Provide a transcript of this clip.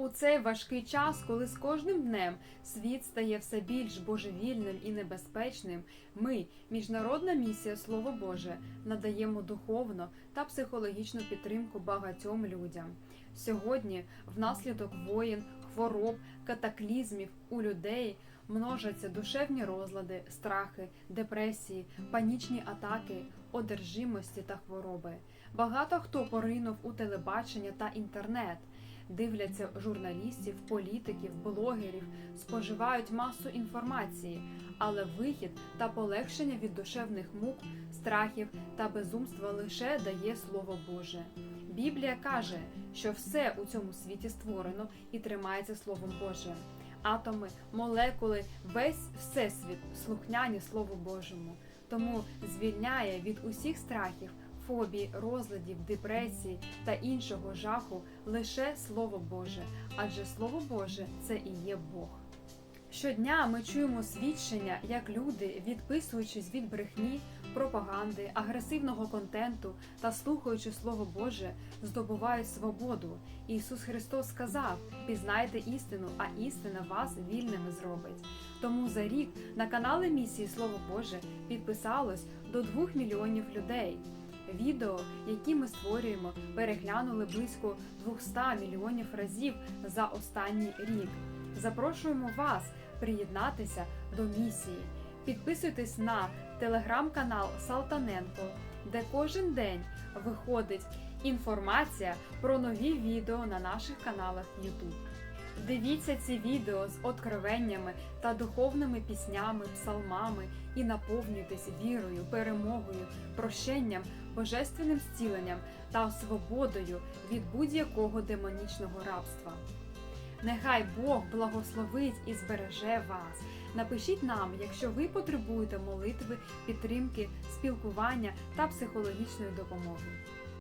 У цей важкий час, коли з кожним днем світ стає все більш божевільним і небезпечним, ми, міжнародна місія Слово Боже, надаємо духовну та психологічну підтримку багатьом людям. Сьогодні, внаслідок воєн, хвороб, катаклізмів у людей множаться душевні розлади, страхи, депресії, панічні атаки, одержимості та хвороби. Багато хто поринув у телебачення та інтернет, дивляться журналістів, політиків, блогерів, споживають масу інформації, але вихід та полегшення від душевних мук, страхів та безумства лише дає Слово Боже. Біблія каже, що все у цьому світі створено і тримається Словом Божим. Атоми, молекули, весь всесвіт слухняні Слову Божому, тому звільняє від усіх страхів, фобій, розладів, депресій та іншого жаху лише Слово Боже, адже Слово Боже це і є Бог. Щодня ми чуємо свідчення, як люди, відписуючись від брехні, пропаганди, агресивного контенту та слухаючи Слово Боже, здобувають свободу. Ісус Христос сказав: пізнайте істину, а істина вас вільними зробить. Тому за рік на канали місії Слово Боже підписалось до 2 мільйонів людей. Відео, які ми створюємо, переглянули близько 200 мільйонів разів за останній рік. Запрошуємо вас приєднатися до місії. Підписуйтесь на телеграм-канал Салтаненко, де кожен день виходить інформація про нові відео на наших каналах YouTube. Дивіться ці відео з откровеннями та духовними піснями, псалмами і наповнюйтесь вірою, перемогою, прощенням, божественним зціленням та свободою від будь-якого демонічного рабства. Нехай Бог благословить і збереже вас. Напишіть нам, якщо ви потребуєте молитви, підтримки, спілкування та психологічної допомоги.